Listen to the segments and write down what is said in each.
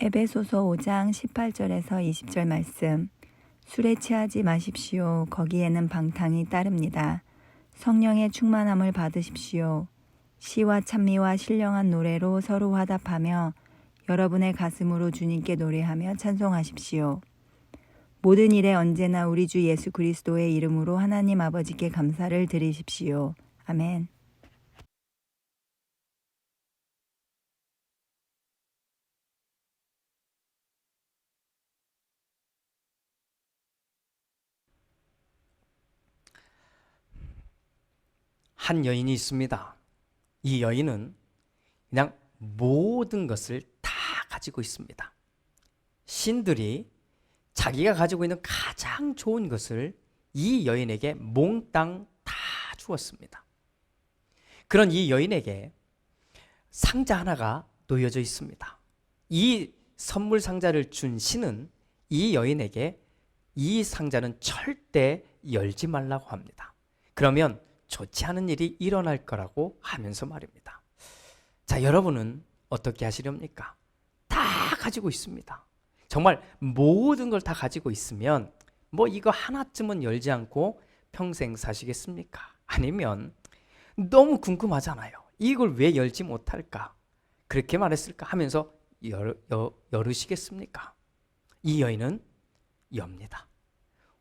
에베소서 5장 18절에서 20절 말씀. 술에 취하지 마십시오. 거기에는 방탕이 따릅니다. 성령의 충만함을 받으십시오. 시와 찬미와 신령한 노래로 서로 화답하며 여러분의 가슴으로 주님께 노래하며 찬송하십시오. 모든 일에 언제나 우리 주 예수 그리스도의 이름으로 하나님 아버지께 감사를 드리십시오. 아멘. 한 여인이 있습니다. 이 여인은 그냥 모든 것을 다 가지고 있습니다. 신들이 자기가 가지고 있는 가장 좋은 것을 이 여인에게 몽땅 다 주었습니다. 그런 이 여인에게 상자 하나가 놓여져 있습니다. 이 선물 상자를 준 신은 이 여인에게 이 상자는 절대 열지 말라고 합니다. 그러면 좋지 않은 일이 일어날 거라고 하면서 말입니다. 자, 여러분은 어떻게 하시렵니까? 다 가지고 있습니다. 정말 모든 걸 다 가지고 있으면 뭐 이거 하나쯤은 열지 않고 평생 사시겠습니까? 아니면 너무 궁금하잖아요. 이걸 왜 열지 못할까? 그렇게 말했을까? 하면서 열, 여, 열으시겠습니까? 이 여인은 엽니다.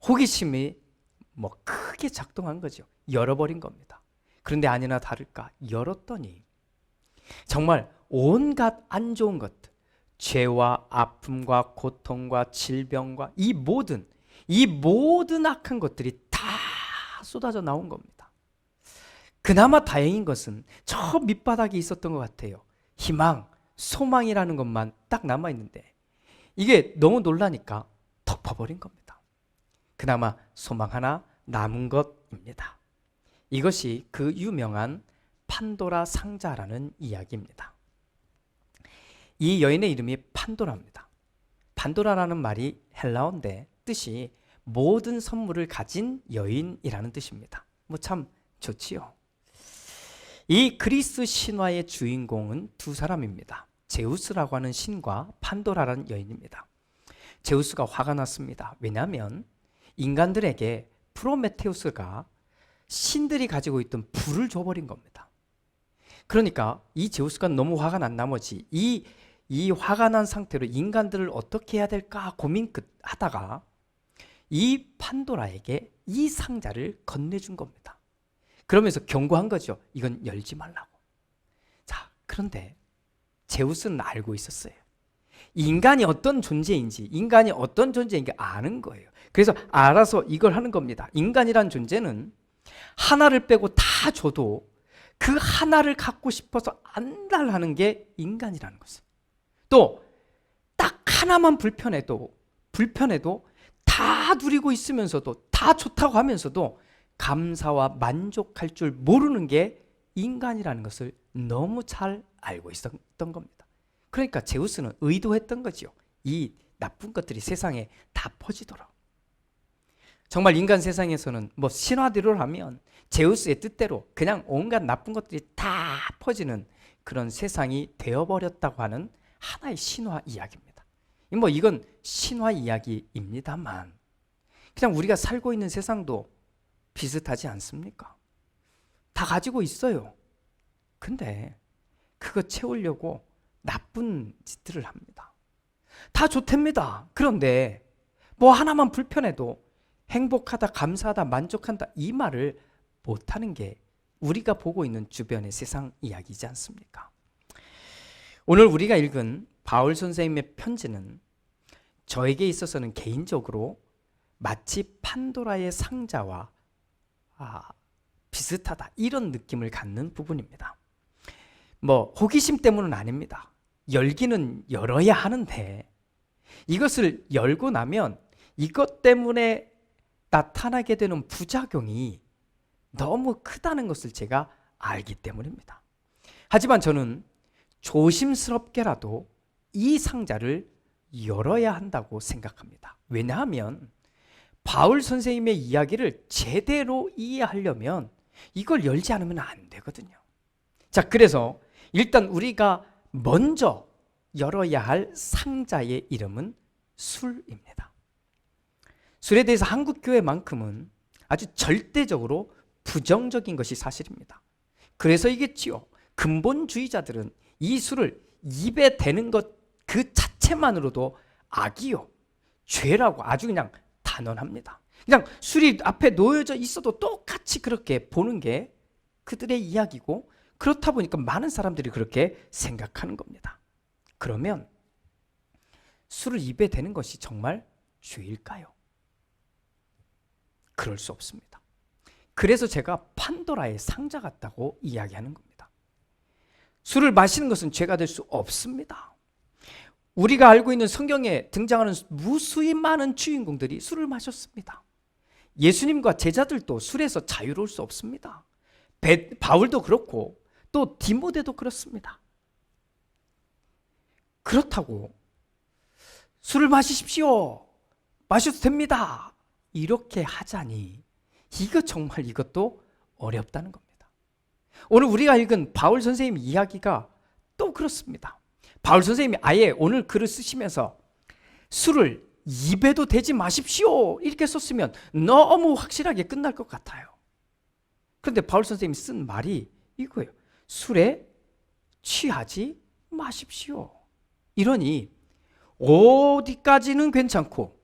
호기심이 뭐 크게 작동한 거죠. 열어버린 겁니다. 그런데 아니나 다를까 열었더니 정말 온갖 안 좋은 것들, 죄와 아픔과 고통과 질병과 이 모든 이 모든 악한 것들이 다 쏟아져 나온 겁니다. 그나마 다행인 것은 저 밑바닥에 있었던 것 같아요. 희망, 소망이라는 것만 딱 남아 있는데 이게 너무 놀라니까 덮어버린 겁니다. 그나마 소망 하나 남은 것입니다. 이것이 그 유명한 판도라 상자라는 이야기입니다. 이 여인의 이름이 판도라입니다. 판도라라는 말이 헬라어인데 뜻이 모든 선물을 가진 여인이라는 뜻입니다. 뭐 참 좋지요. 이 그리스 신화의 주인공은 두 사람입니다. 제우스라고 하는 신과 판도라라는 여인입니다. 제우스가 화가 났습니다. 왜냐하면 인간들에게 프로메테우스가 신들이 가지고 있던 불을 줘버린 겁니다. 그러니까 이 제우스가 너무 화가 난 나머지 이, 이 화가 난 상태로 인간들을 어떻게 해야 될까 고민 끝 하다가 이 판도라에게 이 상자를 건네준 겁니다. 그러면서 경고한 거죠. 이건 열지 말라고. 자, 그런데 제우스는 알고 있었어요. 인간이 어떤 존재인지, 인간이 어떤 존재인지 아는 거예요. 그래서 알아서 이걸 하는 겁니다. 인간이란 존재는 하나를 빼고 다 줘도 그 하나를 갖고 싶어서 안달하는 게 인간이라는 것을. 또 딱 하나만 불편해도 불편해도 다 누리고 있으면서도 다 좋다고 하면서도 감사와 만족할 줄 모르는 게 인간이라는 것을 너무 잘 알고 있었던 겁니다. 그러니까 제우스는 의도했던 거지요. 이 나쁜 것들이 세상에 다 퍼지도록. 정말 인간 세상에서는 뭐 신화대로 하면 제우스의 뜻대로 그냥 온갖 나쁜 것들이 다 퍼지는 그런 세상이 되어버렸다고 하는 하나의 신화 이야기입니다. 뭐 이건 신화 이야기입니다만 그냥 우리가 살고 있는 세상도 비슷하지 않습니까? 다 가지고 있어요. 근데 그거 채우려고 나쁜 짓들을 합니다. 다 좋답니다. 그런데 뭐 하나만 불편해도 행복하다, 감사하다, 만족한다 이 말을 못하는 게 우리가 보고 있는 주변의 세상 이야기지 않습니까? 오늘 우리가 읽은 바울 선생님의 편지는 저에게 있어서는 개인적으로 마치 판도라의 상자와 아, 비슷하다 이런 느낌을 갖는 부분입니다. 뭐 호기심 때문은 아닙니다. 열기는 열어야 하는데 이것을 열고 나면 이것 때문에 나타나게 되는 부작용이 너무 크다는 것을 제가 알기 때문입니다. 하지만 저는 조심스럽게라도 이 상자를 열어야 한다고 생각합니다. 왜냐하면 바울 선생님의 이야기를 제대로 이해하려면 이걸 열지 않으면 안 되거든요. 자, 그래서 일단 우리가 먼저 열어야 할 상자의 이름은 술입니다. 술에 대해서 한국 교회만큼은 아주 절대적으로 부정적인 것이 사실입니다. 그래서 이겠지요. 근본주의자들은 이 술을 입에 대는 것 그 자체만으로도 악이요. 죄라고 아주 그냥 단언합니다. 그냥 술이 앞에 놓여져 있어도 똑같이 그렇게 보는 게 그들의 이야기고 그렇다 보니까 많은 사람들이 그렇게 생각하는 겁니다. 그러면 술을 입에 대는 것이 정말 죄일까요? 그럴 수 없습니다. 그래서 제가 판도라의 상자 같다고 이야기하는 겁니다. 술을 마시는 것은 죄가 될 수 없습니다. 우리가 알고 있는 성경에 등장하는 무수히 많은 주인공들이 술을 마셨습니다. 예수님과 제자들도 술에서 자유로울 수 없습니다. 배, 바울도 그렇고 또 디모데도 그렇습니다. 그렇다고 술을 마시십시오. 마셔도 됩니다. 이렇게 하자니 이거 정말 이것도 어렵다는 겁니다. 오늘 우리가 읽은 바울 선생님 이야기가 또 그렇습니다. 바울 선생님이 아예 오늘 글을 쓰시면서 술을 입에도 대지 마십시오. 이렇게 썼으면 너무 확실하게 끝날 것 같아요. 그런데 바울 선생님이 쓴 말이 이거예요. 술에 취하지 마십시오. 이러니 어디까지는 괜찮고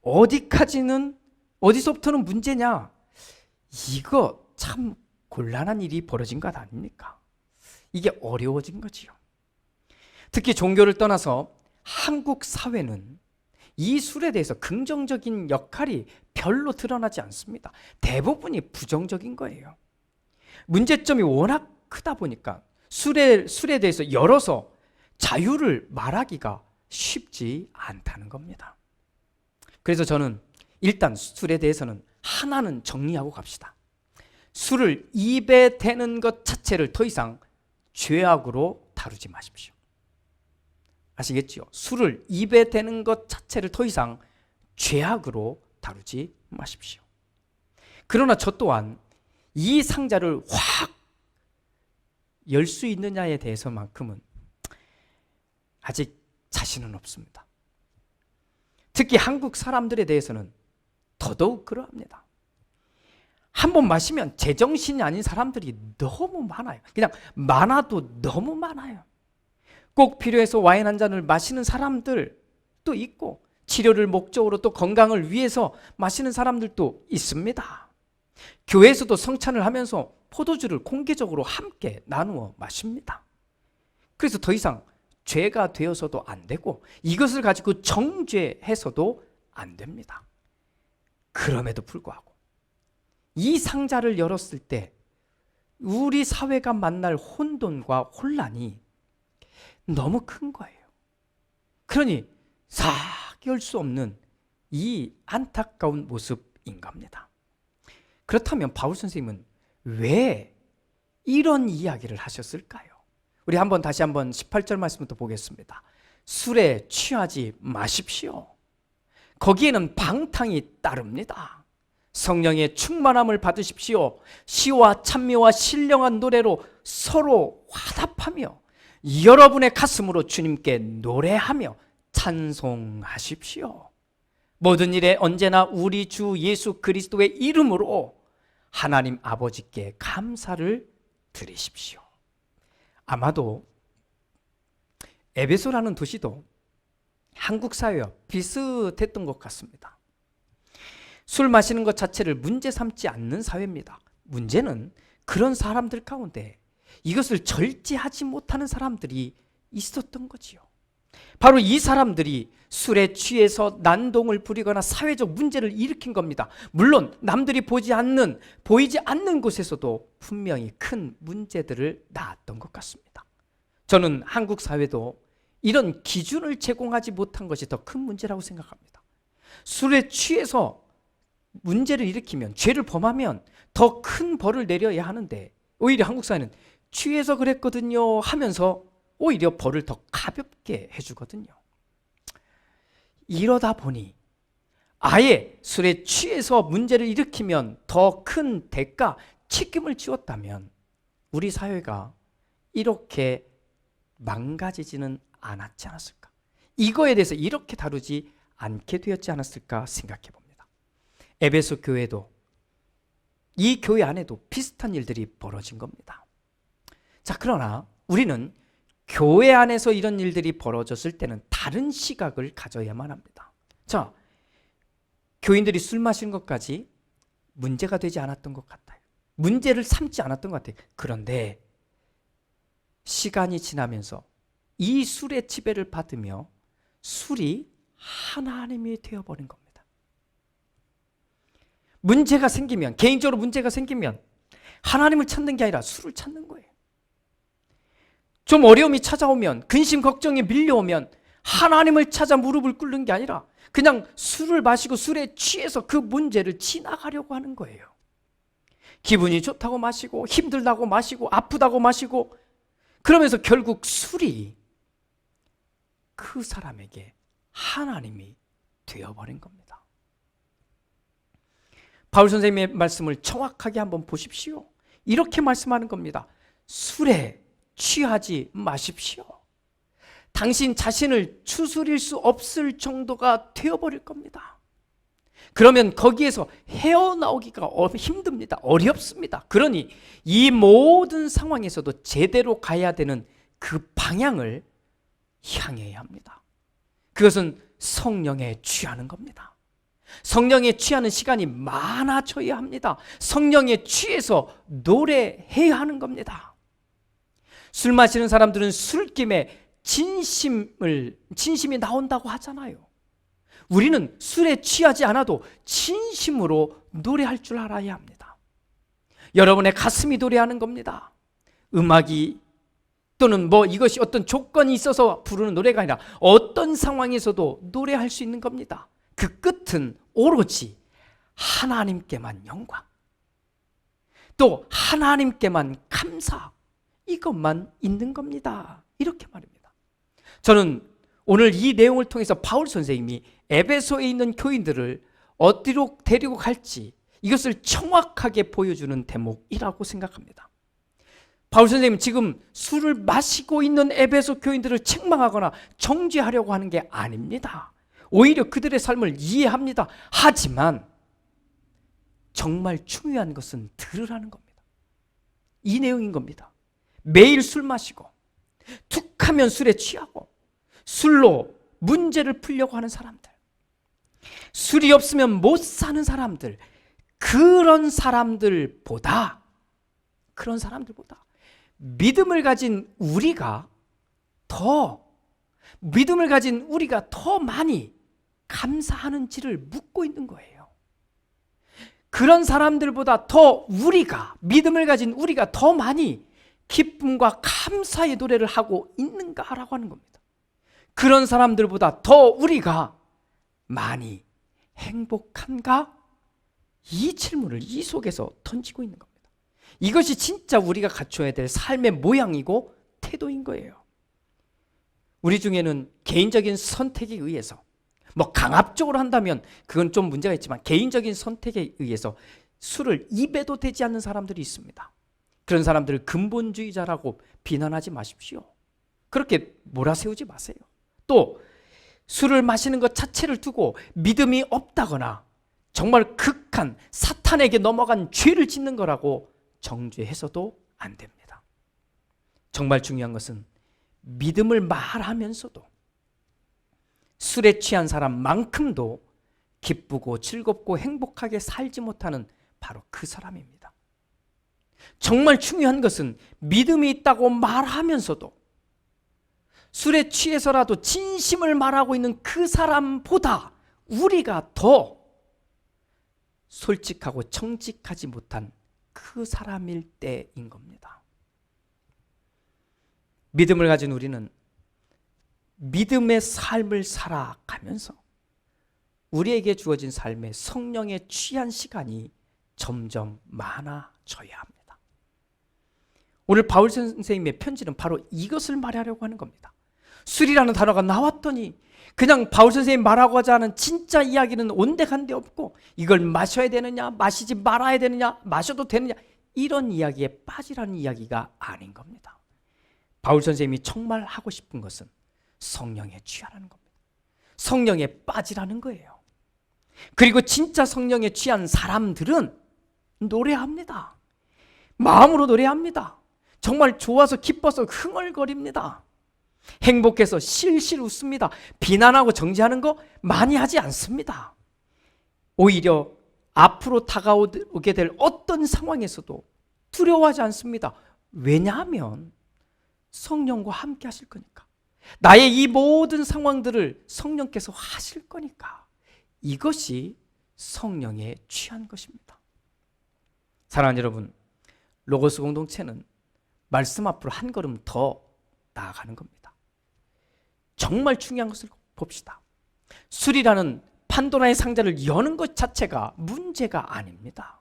어디까지는 어디서부터는 문제냐? 이거 참 곤란한 일이 벌어진 것 아닙니까? 이게 어려워진 거지요. 특히 종교를 떠나서 한국 사회는 이 술에 대해서 긍정적인 역할이 별로 드러나지 않습니다. 대부분이 부정적인 거예요. 문제점이 워낙 크다 보니까 술에, 술에 대해서 열어서 자유를 말하기가 쉽지 않다는 겁니다. 그래서 저는 일단 술에 대해서는 하나는 정리하고 갑시다. 술을 입에 대는 것 자체를 더 이상 죄악으로 다루지 마십시오. 아시겠지요? 술을 입에 대는 것 자체를 더 이상 죄악으로 다루지 마십시오. 그러나 저 또한 이 상자를 확 열 수 있느냐에 대해서만큼은 아직 자신은 없습니다. 특히 한국 사람들에 대해서는 더더욱 그러합니다. 한 번 마시면 제정신이 아닌 사람들이 너무 많아요. 그냥 많아도 너무 많아요. 꼭 필요해서 와인 한 잔을 마시는 사람들도 있고 치료를 목적으로 또 건강을 위해서 마시는 사람들도 있습니다. 교회에서도 성찬을 하면서 포도주를 공개적으로 함께 나누어 마십니다. 그래서 더 이상 죄가 되어서도 안 되고 이것을 가지고 정죄해서도 안 됩니다. 그럼에도 불구하고 이 상자를 열었을 때 우리 사회가 만날 혼돈과 혼란이 너무 큰 거예요. 그러니 사귀할 수 없는 이 안타까운 모습인 겁니다. 그렇다면 바울 선생님은 왜 이런 이야기를 하셨을까요? 우리 한번 다시 한번 18절 말씀부터 보겠습니다. 술에 취하지 마십시오. 거기에는 방탕이 따릅니다. 성령의 충만함을 받으십시오. 시와 찬미와 신령한 노래로 서로 화답하며 여러분의 가슴으로 주님께 노래하며 찬송하십시오. 모든 일에 언제나 우리 주 예수 그리스도의 이름으로 하나님 아버지께 감사를 드리십시오. 아마도 에베소라는 도시도 한국 사회와 비슷했던 것 같습니다. 술 마시는 것 자체를 문제 삼지 않는 사회입니다. 문제는 그런 사람들 가운데 이것을 절제하지 못하는 사람들이 있었던 거지요. 바로 이 사람들이 술에 취해서 난동을 부리거나 사회적 문제를 일으킨 겁니다. 물론 남들이 보지 않는 보이지 않는 곳에서도 분명히 큰 문제들을 낳았던 것 같습니다. 저는 한국 사회도 이런 기준을 제공하지 못한 것이 더 큰 문제라고 생각합니다. 술에 취해서 문제를 일으키면 죄를 범하면 더 큰 벌을 내려야 하는데 오히려 한국 사회는 취해서 그랬거든요 하면서 오히려 벌을 더 가볍게 해주거든요. 이러다 보니 아예 술에 취해서 문제를 일으키면 더 큰 대가, 책임을 지었다면 우리 사회가 이렇게 망가지지는 않았지 않았을까? 이거에 대해서 이렇게 다루지 않게 되었지 않았을까 생각해 봅니다. 에베소 교회도 이 교회 안에도 비슷한 일들이 벌어진 겁니다. 자, 그러나 우리는 교회 안에서 이런 일들이 벌어졌을 때는 다른 시각을 가져야만 합니다. 자, 교인들이 술 마신 것까지 문제가 되지 않았던 것 같아요. 문제를 삼지 않았던 것 같아요. 그런데 시간이 지나면서 이 술의 지배를 받으며 술이 하나님이 되어버린 겁니다. 문제가 생기면, 개인적으로 문제가 생기면 하나님을 찾는 게 아니라 술을 찾는 거예요. 좀 어려움이 찾아오면, 근심, 걱정이 밀려오면 하나님을 찾아 무릎을 꿇는 게 아니라 그냥 술을 마시고 술에 취해서 그 문제를 지나가려고 하는 거예요. 기분이 좋다고 마시고, 힘들다고 마시고, 아프다고 마시고, 그러면서 결국 술이 그 사람에게 하나님이 되어버린 겁니다. 바울 선생님의 말씀을 정확하게 한번 보십시오. 이렇게 말씀하는 겁니다. 술에 취하지 마십시오. 당신 자신을 추스릴 수 없을 정도가 되어버릴 겁니다. 그러면 거기에서 헤어나오기가 어- 힘듭니다. 어렵습니다. 그러니 이 모든 상황에서도 제대로 가야 되는 그 방향을 향해야 합니다. 그것은 성령에 취하는 겁니다. 성령에 취하는 시간이 많아져야 합니다. 성령에 취해서 노래해야 하는 겁니다. 술 마시는 사람들은 술김에 진심을 진심이 나온다고 하잖아요. 우리는 술에 취하지 않아도 진심으로 노래할 줄 알아야 합니다. 여러분의 가슴이 노래하는 겁니다. 음악이 또는 뭐 이것이 어떤 조건이 있어서 부르는 노래가 아니라 어떤 상황에서도 노래할 수 있는 겁니다. 그 끝은 오로지 하나님께만 영광. 또 하나님께만 감사. 이것만 있는 겁니다. 이렇게 말입니다. 저는 오늘 이 내용을 통해서 바울 선생님이 에베소에 있는 교인들을 어디로 데리고 갈지 이것을 정확하게 보여주는 대목이라고 생각합니다. 바울 선생님 지금 술을 마시고 있는 에베소 교인들을 책망하거나 정죄하려고 하는 게 아닙니다. 오히려 그들의 삶을 이해합니다. 하지만 정말 중요한 것은 들으라는 겁니다. 이 내용인 겁니다. 매일 술 마시고 툭하면 술에 취하고 술로 문제를 풀려고 하는 사람들. 술이 없으면 못 사는 사람들. 그런 사람들보다 그런 사람들보다 믿음을 가진 우리가 더 믿음을 가진 우리가 더 많이 감사하는지를 묻고 있는 거예요. 그런 사람들보다 더 우리가 믿음을 가진 우리가 더 많이 기쁨과 감사의 노래를 하고 있는가라고 하는 겁니다. 그런 사람들보다 더 우리가 많이 행복한가? 이 질문을 이 속에서 던지고 있는 겁니다. 이것이 진짜 우리가 갖춰야 될 삶의 모양이고 태도인 거예요. 우리 중에는 개인적인 선택에 의해서 뭐 강압적으로 한다면 그건 좀 문제가 있지만 개인적인 선택에 의해서 술을 입에도 대지 않는 사람들이 있습니다. 그런 사람들을 근본주의자라고 비난하지 마십시오. 그렇게 몰아세우지 마세요. 또 술을 마시는 것 자체를 두고 믿음이 없다거나 정말 극한 사탄에게 넘어간 죄를 짓는 거라고 정죄해서도 안 됩니다. 정말 중요한 것은 믿음을 말하면서도 술에 취한 사람만큼도 기쁘고 즐겁고 행복하게 살지 못하는 바로 그 사람입니다. 정말 중요한 것은 믿음이 있다고 말하면서도 술에 취해서라도 진심을 말하고 있는 그 사람보다 우리가 더 솔직하고 정직하지 못한 그 사람일 때인 겁니다. 믿음을 가진 우리는 믿음의 삶을 살아가면서 우리에게 주어진 삶에 성령에 취한 시간이 점점 많아져야 합니다. 오늘 바울 선생님의 편지는 바로 이것을 말하려고 하는 겁니다. 술이라는 단어가 나왔더니 그냥 바울 선생님 말하고자 하는 진짜 이야기는 온데간데 없고 이걸 마셔야 되느냐 마시지 말아야 되느냐 마셔도 되느냐 이런 이야기에 빠지라는 이야기가 아닌 겁니다. 바울 선생님이 정말 하고 싶은 것은 성령에 취하라는 겁니다. 성령에 빠지라는 거예요. 그리고 진짜 성령에 취한 사람들은 노래합니다. 마음으로 노래합니다. 정말 좋아서 기뻐서 흥얼거립니다. 행복해서 실실 웃습니다. 비난하고 정지하는 거 많이 하지 않습니다. 오히려 앞으로 다가오게 될 어떤 상황에서도 두려워하지 않습니다. 왜냐하면 성령과 함께 하실 거니까. 나의 이 모든 상황들을 성령께서 하실 거니까. 이것이 성령에 취한 것입니다. 사랑하는 여러분, 로고스 공동체는 말씀 앞으로 한 걸음 더 나아가는 겁니다. 정말 중요한 것을 봅시다. 술이라는 판도라의 상자를 여는 것 자체가 문제가 아닙니다.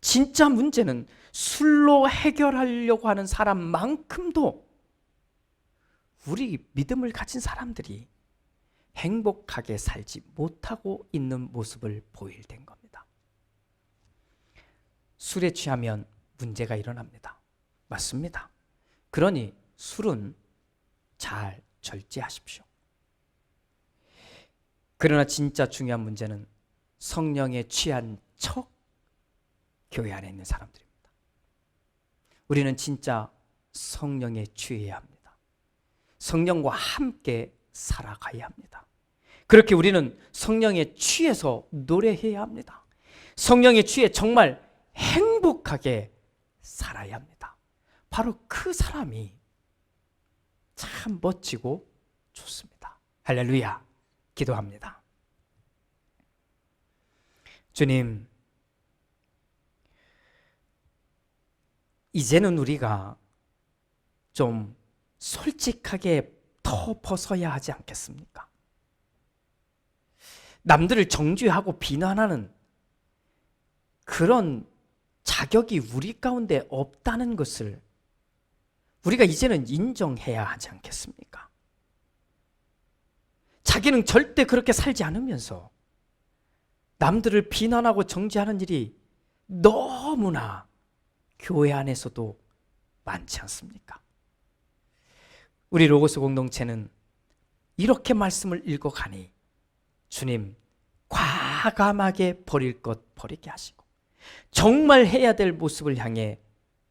진짜 문제는 술로 해결하려고 하는 사람만큼도 우리 믿음을 가진 사람들이 행복하게 살지 못하고 있는 모습을 보일 된 겁니다. 술에 취하면 문제가 일어납니다. 맞습니다. 그러니 술은 잘 절제하십시오. 그러나 진짜 중요한 문제는 성령에 취한 척 교회 안에 있는 사람들입니다. 우리는 진짜 성령에 취해야 합니다. 성령과 함께 살아가야 합니다. 그렇게 우리는 성령에 취해서 노래해야 합니다. 성령에 취해 정말 행복하게 살아야 합니다. 바로 그 사람이 참 멋지고 좋습니다. 할렐루야. 기도합니다. 주님, 이제는 우리가 좀 솔직하게 더 벗어야 하지 않겠습니까? 남들을 정죄하고 비난하는 그런 자격이 우리 가운데 없다는 것을 우리가 이제는 인정해야 하지 않겠습니까? 자기는 절대 그렇게 살지 않으면서 남들을 비난하고 정죄하는 일이 너무나 교회 안에서도 많지 않습니까? 우리 로고스 공동체는 이렇게 말씀을 읽어가니 주님 과감하게 버릴 것 버리게 하시고 정말 해야 될 모습을 향해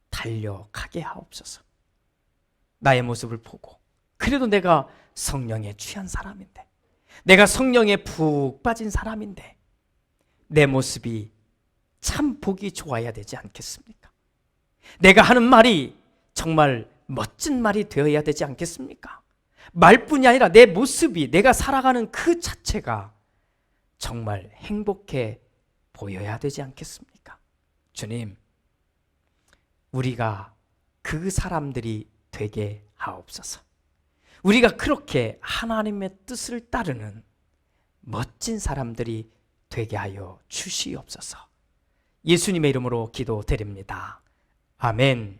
달려가게 하옵소서. 나의 모습을 보고 그래도 내가 성령에 취한 사람인데 내가 성령에 푹 빠진 사람인데 내 모습이 참 보기 좋아야 되지 않겠습니까? 내가 하는 말이 정말 멋진 말이 되어야 되지 않겠습니까? 말뿐이 아니라 내 모습이 내가 살아가는 그 자체가 정말 행복해 보여야 되지 않겠습니까? 주님, 우리가 그 사람들이 되게 하옵소서. 우리가 그렇게 하나님의 뜻을 따르는 멋진 사람들이 되게 하여 주시옵소서. 예수님의 이름으로 기도드립니다. 아멘.